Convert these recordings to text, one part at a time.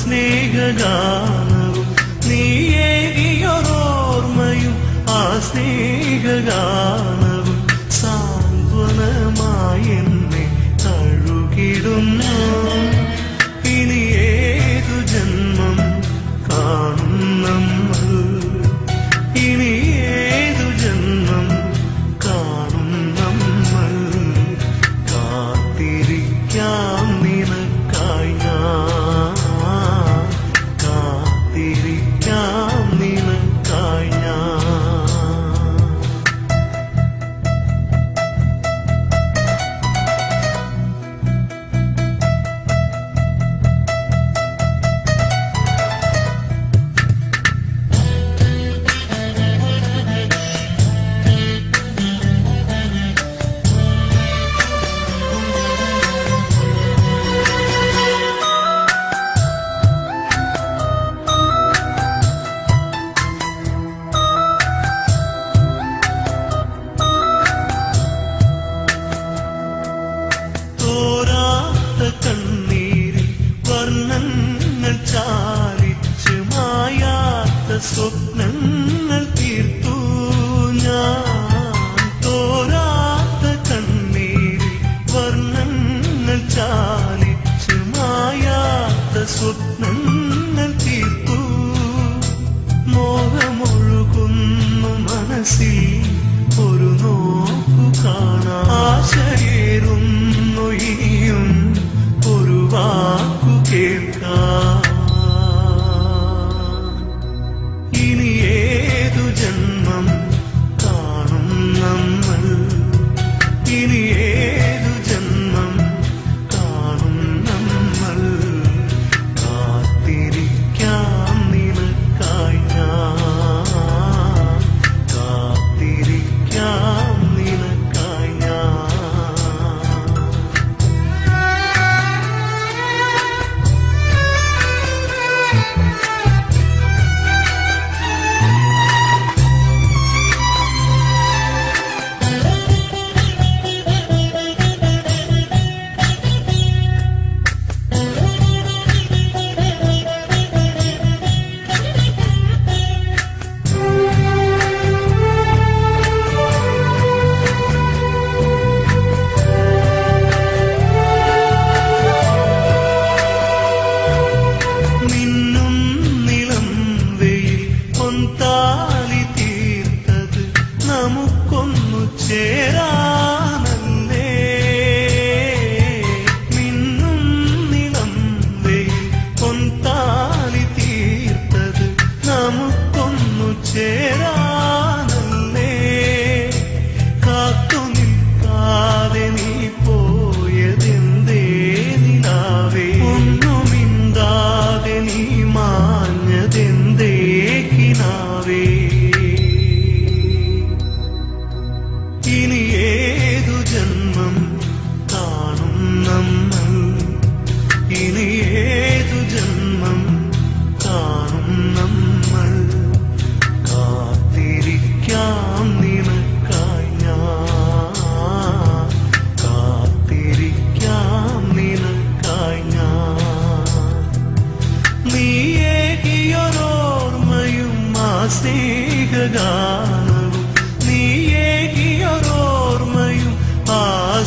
സ്നേഹഗാനവും നീയേകിയൊരോർമ്മയും ആ സ്നേഹഗാനം. Oh. ചേരാനന്നേ നിന്നും നിളം കൊന്താലി തീർത്തത് നമുക്കൊന്നു ചേരാ. സ്നേഹഗാനവും നീയേകിയൊരോർമ്മയും ആ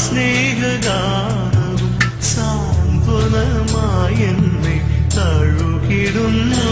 സ്നേഹഗാനവും സാന്ത്വനമായി എന്നെ തഴുകിടുന്നു.